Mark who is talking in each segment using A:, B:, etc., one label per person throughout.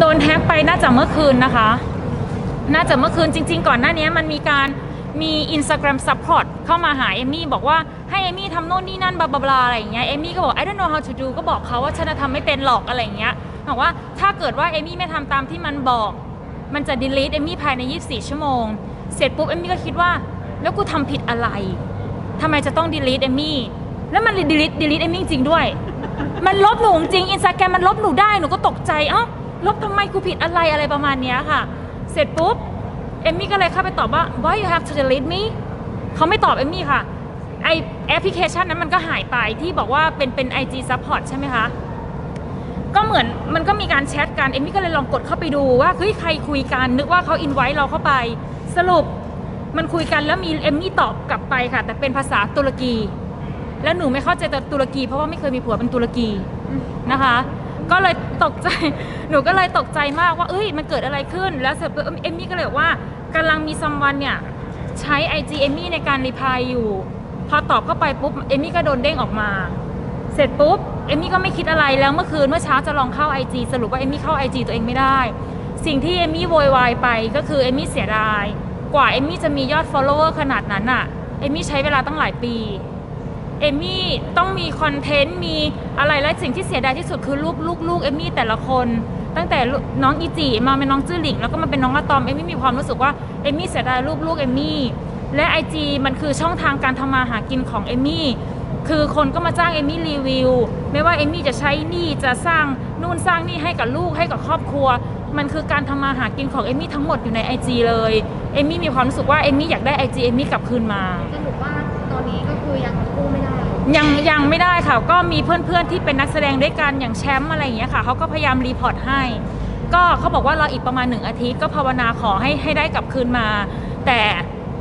A: โดนแฮ็กไปน่าจะเมื่อคืนนะคะ น่าจะเมื่อคืนจริง ๆ ก่อนหน้านี้มันมีการมี Instagram support เข้ามาหาเอมี่บอกว่าให้เอมี่ทำโน่นนี่นั่นบลาบลาอะไรอย่างเงี้ยเอมี่ก็บอก I don't know how to do ก็บอกเขาว่าฉันจะทำไม่เป็นหรอกอะไรอย่างเงี้ยบอกว่าถ้าเกิดว่าเอมี่ไม่ทำตามที่มันบอก มันจะ delete เอมี่ภายใน 24 ชั่วโมง เสร็จปุ๊บเอมี่ก็คิดว่า แล้วกูทำผิดอะไรทำไมจะต้อง delete เอมี่แล้วมัน delete delete เอมี่จริงด้วย มันลบหนูจริงอินสตาแกรมมันลบหนูได้หนูก็ตกใจเอ้า ลบทำไมกูผิดอะไรอะไรประมาณเนี้ยค่ะ เสร็จปุ๊บเอมมี่ก็เลยเข้าไปตอบว่า why you have to delete me เขาไม่ตอบเอมมี่ค่ะไอแอปพลิเคชันนั้นมันก็หายไปที่บอกว่าเป็นเป็น IG support ใช่ไหมคะ ก็เหมือนมันก็มีการแชทกันเอมมี่ก็เลยลองกดเข้าไปดูว่าเฮ้ยใครคุยกันนึกว่าเขาอินไว้เราเข้าไป สรุปมันคุยกันแล้วมีเอมมี่ตอบกลับไปค่ะ แต่เป็นภาษาตุรกี แล้วหนูไม่เข้าใจตุรกี เพราะว่าไม่เคยมีผัวเป็นตุรกีนะคะ ก็เลยตกใจ หนูก็เลยตกใจมากว่า เอ้ย มันเกิดอะไรขึ้น แล้วเสร็จปุ๊บเอมมี่ก็เลยบอกว่ากำลังมีซัมวันเนี่ยใช้ IG เอมมี่ในการรีพลายอยู่ พอตอบเข้าไปปุ๊บเอมมี่ก็โดนเด้งออกมา เสร็จปุ๊บเอมมี่ก็ไม่คิดอะไรแล้วเมื่อคืนเมื่อเช้าจะลองเข้า IG สรุปว่าเอมมี่เข้า IG ตัวเองไม่ได้ สิ่งที่เอมมี่โวยวายไปก็คือเอมมี่เสียดาย กว่าเอมมี่จะมียอด follower ขนาดนั้นอะเอมมี่ใช้เวลาตั้งหลายปี เอมมี่ต้องมีคอนเทนต์มีอะไรและสิ่งที่เสียดายที่สุดคือรูปลูกลูกเอมมี่แต่ละคน ตั้งแต่น้องอีจีมาเป็นน้องจื้อหลิงแล้วก็มาเป็นน้องอะตอมเอมมี่มีความรู้สึกว่าเอมมี่เสียดายรูปลูกเอมมี่และไอจีมันคือช่องทางการทำมาหากินของเอมมี่คือคนก็มาจ้างเอมมี่รีวิวไม่ว่าเอมมี่จะใช้นี่จะสร้างนู่นสร้างนี่ให้กับลูกให้กับครอบครัว มันคือการทำมาหากินของเอมมี่ทั้งหมดอยู่ใน IG เลยเอมมี่มีความรู้สึกว่าเอมมี่อยากได้ IG เอมมี่กลับคืนมา
B: สรุปว่าตอนนี้ก็คือยังกู้ไม่ได้
A: ยังยังไม่ได้ค่ะ ก็มีเพื่อนๆที่เป็นนักแสดงด้วยกันอย่างแชมป์อะไรอย่างเงี้ยค่ะเขาก็พยายามรีพอร์ตให้ ก็เขาบอกว่ารออีกประมาณหนึ่งอาทิตย์ก็ภาวนาขอให้ให้ได้กลับคืนมา แต่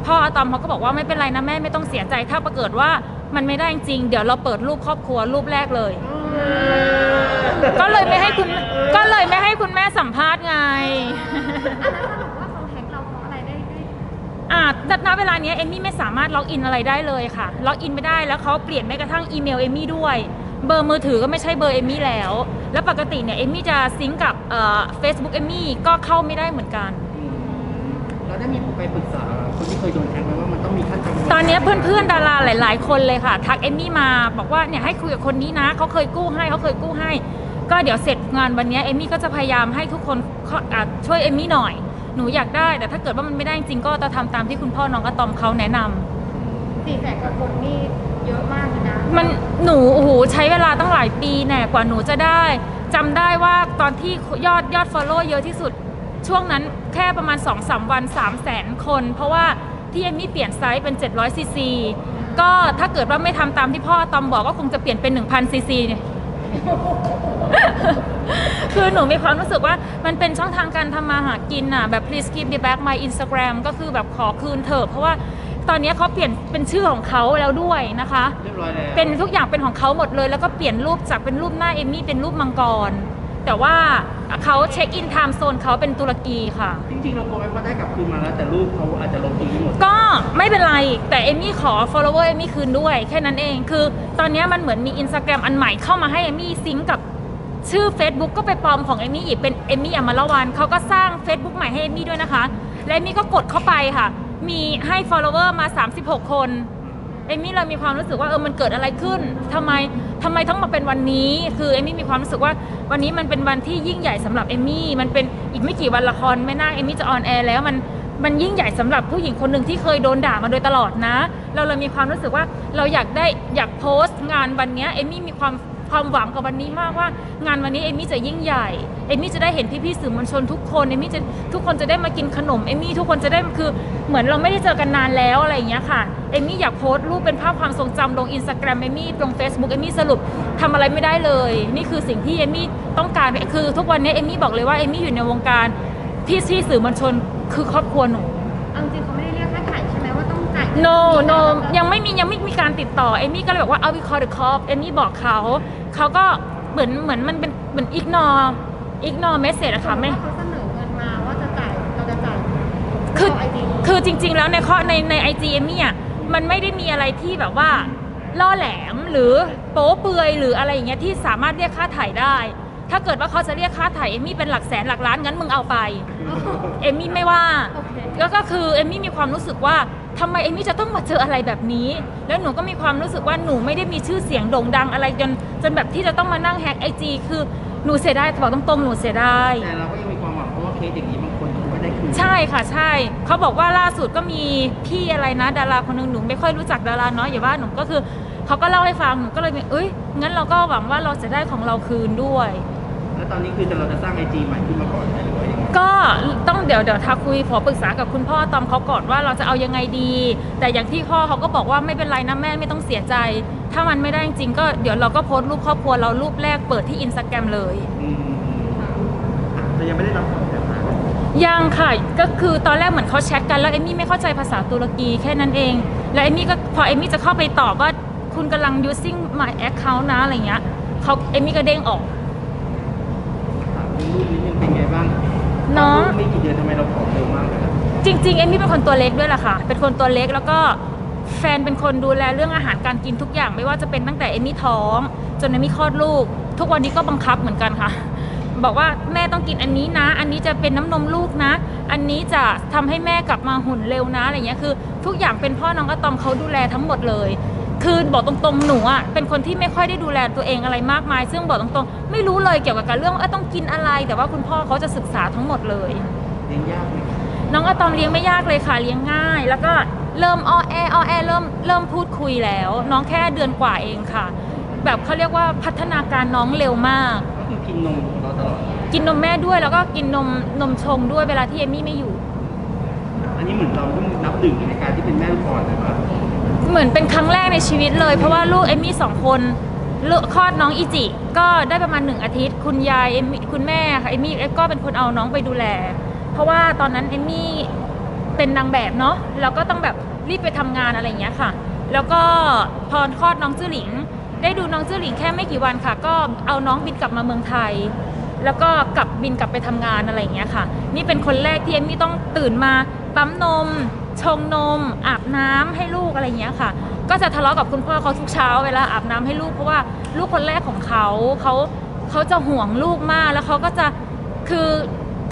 A: พ่ออะตอมเขาก็บอกว่าไม่เป็นไรนะแม่ไม่ต้องเสียใจถ้าประเกิดว่ามันไม่ได้จริงเดี๋ยวเราเปิดรูปครอบครัวรูปแรกเลย ก็เลยไม่ให้คุณก็เลยไม่ให้คุณแม่สัมภาษณ์ไง
B: อันนั้นสรุป อ่า
A: แต่ณเวลาเนี้ยเอมมี่ไม่สามารถล็อกอินอะไรได้เลยค่ะ ล็อกอินไม่ได้แล้วเขาเปลี่ยนแม้กระทั่งอีเมลเอมมี่ด้วย เบอร์มือถือก็ไม่ใช่เบอร์เอมมี่แล้ว แล้วปกติเนี่ยเอมมี่จะซิงก์กับเอ่อเฟซบุ๊กเอมมี่ก็เข้าไม่ได้เหมือนกัน
C: แล้วได้มีไปปรึกษาคนที่เคยโดนแทงไหมว่ามันต้องมีขั้นตอน
A: ตอนเนี้ยเพื่อนๆดาราหลาย ๆ คนเลยค่ะ ทักเอมมี่มาบอกว่าเนี่ยให้คุยกับคนนี้นะเขาเคยกู้ให้เขาเคยกู้ให้ ก็เดี๋ยวเสร็จงานวันเนี้ยเอมมี่ก็จะพยายามให้ทุกคนเข้าอะช่วยเอมมี่หน่อย หนูอยากได้ แต่ถ้าเกิดว่ามันไม่ได้จริงๆก็จะทำตามที่คุณพ่อน้องอะตอมเขาแนะนำ
B: สี่แสนกว่าคนนี่เยอะมากเลยนะ
A: มันหนูโอ้โหใช้เวลาตั้งหลายปีแน่กว่าหนูจะได้จำได้ว่าตอนที่ยอดยอด follow เยอะที่สุด ช่วงนั้นแค่ประมาณ 2-3 วัน 3 0 0แสนคน เพราะว่าที่เอมมี่เปลี่ยนไซส์เป็น 700 ซีซี ก็ถ้าเกิดว่าไม่ทำตามที่พ่อตอมบอกก็คงจะเปลี่ยนเป็น 1,000 ซีซีเนี่ย คือหนูมีความรู้สึกว่ามันเป็นช่องทางการทำมาหากินน่ะแบบ please give me back my Instagram ก็คือแบบขอคืนเถอะเพราะว่าตอนนี้เขาเปลี่ยนเป็นชื่อของเขาแล้วด้วยนะคะ
C: เรียบร้อยแล้ว
A: เป็นทุกอย่างเป็นของเขาหมดเลย แล้วก็เปลี่ยนรูปจากเป็นรูปหน้าเอมมี่เป็นรูปมังกร แต่ว่าเขาเช็คอินไทม์โซนเขาเป็นตุรกีค่ะ
C: จริงๆเราโกงไปเพราะได้กลับคืนมาแล้ว แต่รูปเขาอาจจะลงทิ้งไม่หมด
A: ก็ไม่เป็นไร แต่เอมมี่ขอ follower เอมมี่คืนด้วย แค่นั้นเองคือตอนนี้มันเหมือนมี Instagram อันใหม่เข้ามาให้เอมมี่ซิงก์กับ ชื่อ Facebook ก็ไปปลอมของเอมี่อีกเป็นเอมี่อมรวันเขาก็สร้าง Facebook ใหม่ให้เอมี่ด้วยนะคะ และเอมี่ก็กดเข้าไปค่ะ มีให้ follower มา 36 คนเอมี่เรามีความรู้สึกว่าเออมันเกิดอะไรขึ้นทำไมทำไมต้องมาเป็นวันนี้ คือเอมี่มีความรู้สึกว่าวันนี้มันเป็นวันที่ยิ่งใหญ่สำหรับเอมี่มันเป็นอีกไม่กี่วันละครแม่น่าเอมี่จะออนแอร์แล้วมันมันยิ่งใหญ่สำหรับผู้หญิงคนหนึ่งที่เคยโดนด่ามาโดยตลอดนะ เราเลยมีความรู้สึกว่าเราอยากได้อยากโพสต์งานวันนี้เอมี่มีความ ความหวังกับวันนี้มากว่า งานวันนี้เอมี่จะยิ่งใหญ่เอมี่จะได้เห็นพี่ๆสื่อมวลชนทุกคนเอมี่จะทุกคนจะได้มากินขนมเอมี่ทุกคนจะได้คือเหมือนเราไม่ได้เจอกันนานแล้วอะไรอย่างเงี้ยค่ะเอมี่อยากโพสต์รูปเป็นภาพความทรงจำลงอินสตาแกรมเอมี่ลง Facebook เอมี่สรุปทำอะไรไม่ได้เลย นี่คือสิ่งที่เอมี่ต้องการคือ ทุกวันนี้เอมี่บอกเลยว่าเอมี่อยู่ในวงการพี่ที่สื่อมวลชนคือครอบครัวหนู
B: จริงเขา
A: no no ยังไม่มียังไม่มีการติดต่อเอมมี่ก็เลยบอกว่าเอาวิคอร์ดคอปเอมมี่บอกเขาเขาก็เหมือนเหมือนมันเป็นเหมือนอิกนออิกนอเมสเซจอะค่ะไม่
B: ว่าเขาเสนอเงินมาว่าจะจ่ายเราจะจ่าย
A: คือ
B: ไอจี
A: คือจริง ๆ แล้วในข้อในในไอจีเอมมี่อะมันไม่ได้มีอะไรที่แบบว่าล่อแหลมหรือโป๊เปลือยหรืออะไรอย่างเงี้ยที่สามารถเรียกค่าถ่ายได้ ถ้าเกิดว่าเขาจะเรียกค่าถ่ายเอมมี่เป็นหลักแสนหลักล้านงั้นมึงเอาไป เอมมี่ไม่ว่า
B: โอเค
A: แล้วก็คือเอมมี่มีความรู้สึกว่าทำไมเอมมี่จะต้องมาเจออะไรแบบนี้ แล้วหนูก็มีความรู้สึกว่าหนูไม่ได้มีชื่อเสียงโด่งดังอะไรจนจนแบบที่จะต้องมานั่งแฮกไอจีคือหนูเสียดายบอกตรงๆหนูเสียดาย
C: แต่เราก็ยังมีความหวังเพราะว่าเคสอย่างนี้บางคนเขาก็ได้คืน
A: ใช่ค่ะใช่ เขาบอกว่าล่าสุดก็มีพี่อะไรนะ ดาราคนหนึงหนูไม่ค่อยรู้จักดาราน้อยอย่าว่าหนูก็คือเขาก็เล่าให้ฟังหนูก็เลยเอ้ยงั้นเราก็หวังว่าเราจะได้ของเราคืนด้วย
C: แล้วตอนนี้คือเราจะสร้างไอจีใหม่ขึ้นมาก่อนไหมหรือว่ายังไง
A: ก็ต้องเดี๋ยวเดี๋ยวทักคุยขอปรึกษากับคุณพ่อตอมเขาก่อนว่าเราจะเอายังไงดี แต่อย่างที่พ่อเขาก็บอกว่าไม่เป็นไรนะแม่ไม่ต้องเสียใจ ถ้ามันไม่ได้จริงๆก็เดี๋ยวเราก็โพสต์รูปครอบครัวเรารูปแรกเปิดที่อินสตาแกรมเลย
C: อืมแต่ยังไม่ได้รับคำตอบมา
A: ยังค่ะก็คือตอนแรกเหมือนเขาแชทกันแล้วเอมมี่ไม่เข้าใจภาษาตุรกีแค่นั้นเอง แล้วเอมมี่ก็พอเอมมี่จะเข้าไปตอบว่าคุณกำลัง using my account นะอะไรเงี้ยเขาเอมมี่ก็เด้งออก
C: ถา มคุณลูกนิดนึงเป็นไงบ้าง
A: น้อง
C: ลูกไม่กี่เดือนทำไมเราผอมเร็วมากเลยนะ
A: จริงๆ เอมมี่เป็นคนตัวเล็กด้วยแหละค่ะ เป็นคนตัวเล็กแล้วก็แฟนเป็นคนดูแลเรื่องอาหารการกินทุกอย่าง ไม่ว่าจะเป็นตั้งแต่เอมมี่ท้อง จนเอมมี่คลอดลูก ทุกวันนี้ก็บังคับเหมือนกันค่ะ บอกว่าแม่ต้องกินอันนี้นะ อันนี้จะเป็นน้ำนมลูกนะ อันนี้จะทำให้แม่กลับมาหุ่นเร็วนะอะไรเงี้ยคือ ทุกอย่างเป็นพ่อน้องอะตอมเขาดูแลทั้งหมดเลย คือบอกตรงๆหนูอะเป็นคนที่ไม่ค่อยได้ดูแลตัวเองอะไรมากมาย ซึ่งบอกตรงๆ ไม่รู้เลยเกี่ยวกับการเรื่องว่าเอ้ยต้องกินอะไร แต่ว่าคุณพ่อเขาจะศึกษาทั้งหมดเลย
C: เลี้ยงยากไหม
A: น้องอะตอมเลี้ยงไม่ยากเลยค่ะเลี้ยงง่าย แล้วก็เริ่มอ้อแออ้อแอเริ่มเริ่มพูดคุยแล้ว น้องแค่เดือนกว่าเองค่ะ แบบเขาเรียกว่าพัฒนาการน้องเร็วมาก
C: ก็คือกินนมของเราตลอด
A: กินนมแม่ด้วยแล้วก็กินนมนมชงด้วยเวลาที่เอมมี่ไม่อยู่
C: อันนี้เหมือนเราเพิ่งนับหนึ่งในการที่เป็นแม่ลูกอ่อนนะครับ
A: เหมือนเป็นครั้งแรกในชีวิตเลย เพราะว่าลูกเอมมี่สองคนเลือกคลอดน้องอีจิ ก็ได้ประมาณหนึ่งอาทิตย์ คุณยายเอมมี่คุณแม่ค่ะเอมมี่ก็เป็นคนเอาน้องไปดูแล เพราะว่าตอนนั้นเอมมี่เป็นนางแบบเนาะแล้วก็ต้องแบบรีบไปทำงานอะไรอย่างเงี้ยค่ะ แล้วก็พอคลอดน้องจื้อหลิง ได้ดูน้องจื้อหลิงแค่ไม่กี่วันค่ะ ก็เอาน้องบินกลับมาเมืองไทย แล้วก็กลับบินกลับไปทำงานอะไรอย่างเงี้ยค่ะ นี่เป็นคนแรกที่เอมมี่ต้องตื่นมาปั๊มนมชงนมอาบน้ำให้ลูกอะไรอย่างเงี้ยค่ะ ก็จะทะเลาะกับคุณพ่อเขาทุกเช้าเวลาอาบน้ำให้ลูกเพราะว่าลูกคนแรกของเขาเขาเขาจะห่วงลูกมากแล้วเขาก็จะคือ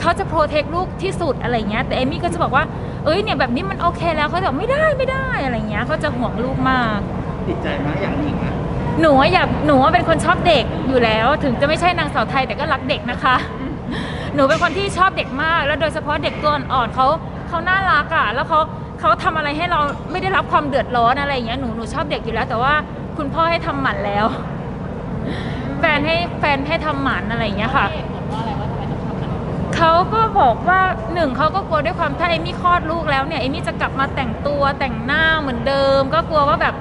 A: เขาจะโปรเทคลูกที่สุดอะไรเงี้ยแต่เอมมี่ก็จะบอกว่าเอ้ยเนี่ยแบบนี้มันโอเคแล้วเขาจะบอกไม่ได้ไม่ได้อะไรเงี้ยเขาจะห่วงลูกมาก
C: ติดใจไหมอย่างหญิงนะ
A: หนูอะอยากหนูอะเป็นคนชอบเด็กอยู่แล้ว ถึงจะไม่ใช่นางสาวไทยแต่ก็รักเด็กนะคะ หนูเป็นคนที่ชอบเด็กมาก แล้วโดยเฉพาะเด็กตัวอ่อนๆเขา เขาน่ารักอะแล้วเขาเขาทำอะไรให้เราไม่ได้รับความเดือดร้อนอะไรอย่างเงี้ยหนูหนูชอบเด็กอยู่แล้ว แต่ว่าคุณพ่อให้ทำหมันแล้ว แฟนให้แฟนให้ทำหมันอะไรอย่างเงี้ยค่ะเขาก็บอกว่าหนึ่งเขาก็กลัวด้วยความถ้าเอมี่คลอดลูกแล้วเนี่ยเอมี่จะกลับมาแต่งตัวแต่งหน้าเหมือนเดิม ก็กลัวว่าแบบ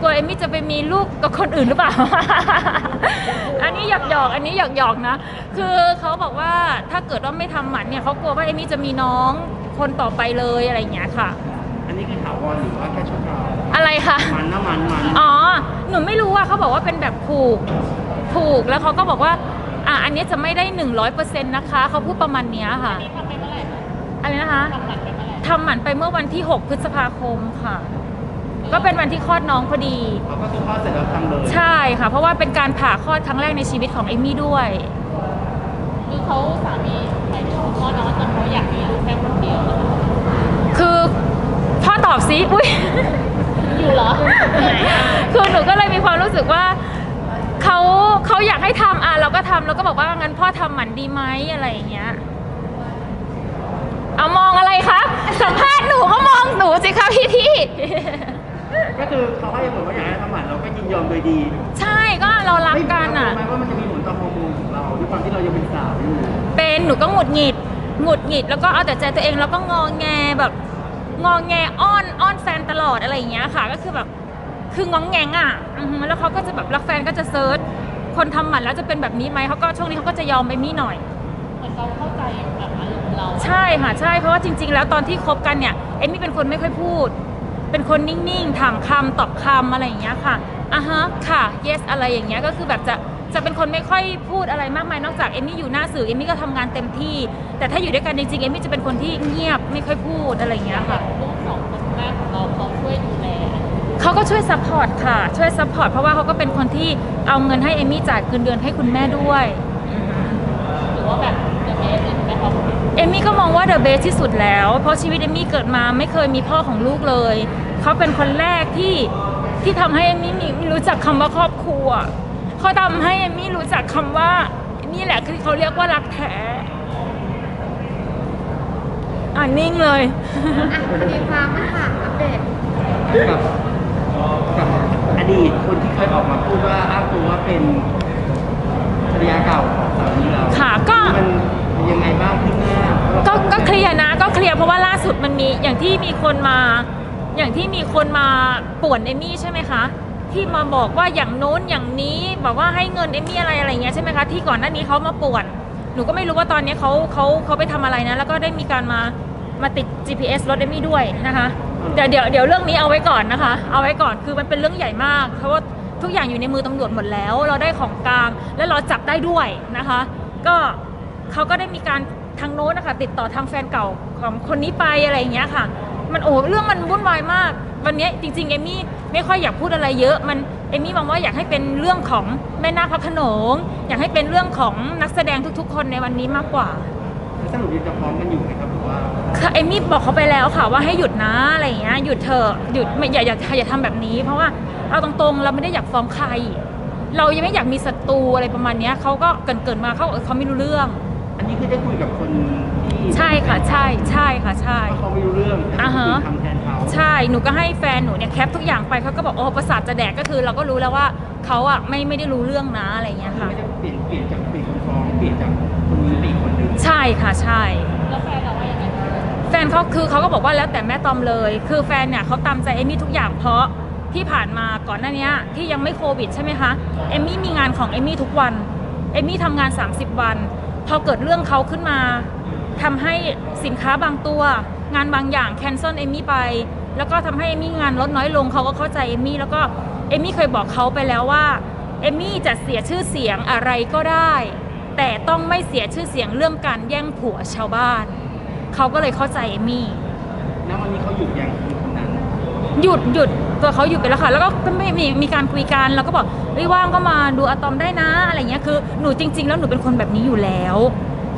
A: กลัวเอมมี่จะไปมีลูกกับคนอื่นหรือเปล่า อันนี้หยอกหยอกๆอันนี้หยอกหยอกๆนะ คือเขาบอกว่าถ้าเกิดว่าไม่ทำหมันเนี่ยเขากลัวว่าเอมมี่จะมีน้อง คนต่อไปเลยอะไรอย่างเงี้ยค่ะ
C: อันนี้คือถาวรหรือว่าแค่ชั่วคราว
A: อะไรคะ
C: มันนะมันมัน
A: อ๋อหนูไม่รู้ว่าเขาบอกว่าเป็นแบบผูกผูกแล้วเขาก็บอกว่าอะอันนี้จะไม่ได้หนึ่งร้อยเปอร์เซ็นต์นะคะเขาพูดประมาณเนี้ยค่ะอะไรนะคะทำหมันไปเมื่อวันที่ 6 พฤษภาคมค่ะ ก็เป็นวันที่คลอดน้องพอดี
C: เขาก็คือคลอดเสร็จแล้วทำเลย
A: ใช่ค่ะ เพราะว่าเป็นการผ่าคลอดครั้งแรกในชีวิตของเอมมี่ด้วย
D: คือเขาสามีหมายถึงพ่อน้องแต่เขาอยากมีลูกแค่คนเดียวนะคะ
A: คือพ่อตอบ ซิอุ้ย
D: อยู่เหรอ
A: คือหนูก็เลยมีความรู้สึกว่าเขาเขาอยากให้ทำอะเราก็ทำเราก็บอกว่างั้นพ่อทำหมันดีไหมอะไรอย่างเงี้ยเอามองอะไรคะสัมภาษณ์หนูก็มองหนูสิคะพี่พี่
C: ก็คือเขาให้เหมือนว่าอยากให้ทำหมันเราก็ยินยอมโดยดี
A: ใช่ก็เรารักกันอะ
C: ไม่รู้ไหมว่ามันจะมีผลต่อฮอร์โมนของเราด้วยความที่เรายังเป็นสาวอยู่
A: เป็นหนูก็หงุดหงิดหงุดหงิดแล้วก็เอาแต่ใจตัวเองแล้วก็งอแงแบบ งอแงอ้อนอ้อนแฟนตลอดอะไรอย่างเงี้ยค่ะ ก็คือแบบคืององแงงอะอือฮึแล้วเขาก็จะแบบรักแฟนก็จะเซิร์ชคนทำหมันแล้วจะเป็นแบบนี้ไหมเขาก็ช่วงนี้เขาก็จะยอมไปมี่หน่อย
D: เหมือนเขาเข้าใจแบบอารมณ์เรา
A: ใช่ค่ะใช่เพราะว่าจริง ๆ แล้วตอนที่คบกันเนี่ยเอมมี่เป็นคนไม่ค่อยพูด เป็นคนนิ่งๆถามคำตอบคำอะไรอย่างเงี้ยค่ะอะฮะค่ะ yes อะไรอย่างเงี้ยก็คือแบบจะ จะเป็นคนไม่ค่อยพูดอะไรมากมายนอกจากเอมมี่อยู่หน้าสื่อเอมมี่ก็ทำงานเต็มที่ แต่ถ้าอยู่ด้วยกันจริงๆเอมมี่จะเป็นคนที่เงียบไม่ค่อยพูดอะไรอย่างเงี้ยค่ะ
D: ลูกสองคนแรกของเราเขาช่วยดูแล
A: เขาก็ช่วยซัพพอร์ตค่ะ ช่วยซัพพอร์ตเพราะว่าเขาก็เป็นคนที่เอาเงินให้เอมมี่จ่ายเงินเดือนให้คุณแม่ด้วยอืม
D: รือว่าแบบเดอะเบสเลยใช่ไหมคะ
A: เอมมี่ก็มองว่าเดอะเบสที่สุดแล้ว เพราะชีวิตเอมมี่เกิดมาไม่เคยมีพ่อของลูกเลย เขาเป็นคนแรกที่ที่ทำให้เอมมี่มีรู้จักคำว่าครอบครัว เขาทำให้เอมมี่รู้จักคำว่า นี่แหละคือเขาเรียกว่ารักแท้อ่านนิ่งเลย
B: อะคดีความมันค่ะอัปเดต
C: กับกับอดีตคนที่เคยออกมาพูดว่าอ้างตัวว่าเป็นภรรยาเก่าของสามีเรา
A: ค่ะก็
C: มันยังไงบ้างขึ้นหน้า
A: ก็ก็เคลียร์นะก็เคลียร์เพราะว่าล่าสุดมันมีอย่างที่มีคนมา อย่างที่มีคนมาป่วนเอมมี่ใช่ไหมคะ ที่มาบอกว่าอย่างโน้นอย่างนี้บอกว่าให้เงินเอมมี่อะไรอะไรเงี้ยใช่ไหมคะที่ก่อนหน้านี้เขามาป่วน หนูก็ไม่รู้ว่าตอนนี้เขาเขาเขาไปทำอะไรนะ แล้วก็ได้มีการมามาติด GPS รถเอมมี่ด้วยนะคะเดี๋ยวเดี๋ยวเดี๋ยวเรื่องนี้เอาไว้ก่อนนะคะ เอาไว้ก่อนคือมันเป็นเรื่องใหญ่มากเพราะว่าทุกอย่างอยู่ในมือตำรวจหมดแล้ว เราได้ของกลางและเราจับได้ด้วยนะคะ ก็เขาก็ได้มีการทางโน้นนะคะติดต่อทางแฟนเก่าของคนนี้ไปอะไรอย่างเงี้ยค่ะ มันโอ้เรื่องมันวุ่นวายมาก วันเนี้ยจริงๆเอมมี่ไม่ค่อยอยากพูดอะไรเยอะ มันเอมมี่มองว่าอยากให้เป็นเรื่องของแม่นาคพระโขนง อยากให้เป็นเรื่องของนักแสดงทุกๆ คนในวันนี้มากกว่า
C: สรุปยังจะฟ้องกันอยู่ไหมครับหรือว่า
A: ค่ะเอมมี่บอกเขาไปแล้วค่ะว่าให้หยุดนะอะไรอย่างเงี้ยหยุดเถอะหยุดไม่อย่าอย่าอย่าทำแบบนี้ เพราะว่าเอาตรงๆเราไม่ได้อยากฟ้องใคร เรายังไม่อยากมีศัตรูอะไรประมาณเนี้ยเขาก็เกรินๆมาเขาบอกเขาไม่รู้เรื่อง
C: อันนี้คือได้คุยกับคน ที่
A: ใช่ค่ะใช่ใช่ค่ะใช่
C: ว่าเขาไม่รู้เรื่องแต่
A: อ่าฮะ
C: คุณทำแทนเขา
A: ใช่ หนูก็ให้แฟนหนูเนี่ยแคปทุกอย่างไปเขาก็บอกโอ้ประสาทจะแดกก็คือ เราก็รู้แล้วว่าเขาอะไม่ไม่ได้รู้เรื่องนะอะไรอย่างเงี้ยค่ะ
C: ไม่ได้เปลี่ยนเปลี่ยนจากเปลี่ยนคนฟ้องเปลี่ยนจากคนนี้ไปอีกคนหนึ่ง
A: ใช่ค่ะใช่
D: แล้วแฟนเราว่ายังไง
A: แฟนเขาคือเขาก็บอกว่าแล้วแต่แม่ตอมเลย คือแฟนเนี่ยเขาตามใจเอมมี่ทุกอย่างเพราะที่ผ่านมาก่อนหน้านี้ที่ยังไม่โควิดใช่ไหมคะเอมมี่มีงานของเอมมี่ทุกวันเอมมี่ทำงาน 30 วัน พอเกิดเรื่องเขาขึ้นมา ทำให้สินค้าบางตัว งานบางอย่างแคนเซิลเอมมี่ไป แล้วก็ทำให้เอมมี่งานลดน้อยลงเขาก็เข้าใจเอมมี่แล้วก็เอมมี่เคยบอกเขาไปแล้วว่าเอมมี่จะเสียชื่อเสียงอะไรก็ได้ แต่ต้องไม่เสียชื่อเสียงเรื่องการแย่งผัวชาวบ้านเขาก็เลยเข้าใจเอมมี่
C: แล้ววันนี้เขาหยุดยังคนนั้น
A: หยุดหยุดตัวเขาหยุดไปแล้วค่ะ แล้วก็ไม่มีมีการคุยกันแล้วก็บอกเฮ้ยว่างก็มาดูอะตอมได้นะ อะไรเงี้ยคือหนูจริง ๆ แล้วหนูเป็นคนแบบนี้อยู่แล้ว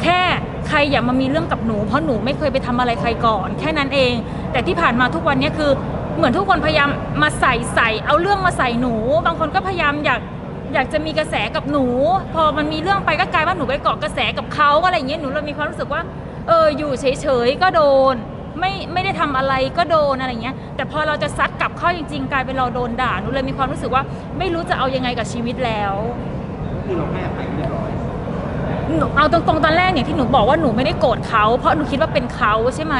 A: แค่ใครอย่ามามีเรื่องกับหนู เพราะหนูไม่เคยไปทำอะไรใครก่อน แค่นั้นเอง แต่ที่ผ่านมาทุกวันนี้คือ เหมือนทุกคนพยายามมาใส่ใส่เอาเรื่องมาใส่หนู บางคนก็พยายามอยากอยากจะมีกระแสกับหนู พอมันมีเรื่องไปก็กลายว่าหนูไปเกาะกระแสกับเขาอะไรอย่างเงี้ยหนูเลยมีความรู้สึกว่าเอออยู่เฉยๆก็โดน ไม่ไม่ได้ทำอะไรก็โดนอะไรเงี้ยแต่พอเราจะซัดกลับเข้าจริง ๆ กลายเป็นเราโดนด่าหนูเลยมีความรู้สึกว่า ไม่รู้จะเอายังไงกับชีวิตแล้ว
C: คือเราให้อภัยเรียบร้อย
A: หนูเอาตรงๆตอนแรกเนี่ยที่หนูบอกว่าหนูไม่ได้โกรธเขาเพราะหนูคิดว่าเป็นเขาใช่ไหม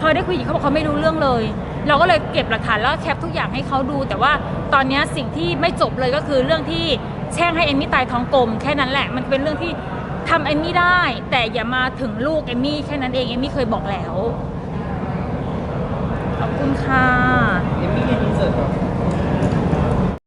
A: พอได้คุยกับเขาบอกเขาไม่รู้เรื่องเลย เราก็เลยเก็บหลักฐานแล้วแคปทุกอย่างให้เขาดู แต่ว่าตอนนี้สิ่งที่ไม่จบเลยก็คือเรื่องที่แช่งให้เอมมี่ตายท้องกลมแค่นั้นแหละ มันเป็นเรื่องที่ทำเอมมี่ได้ แต่อย่ามาถึงลูกเอมมี่แค่นั้นเองเอมมี่เคยบอกแล้วขอบคุณค่ะ
C: เอมมี่ยังอินเสิร์ตก่อน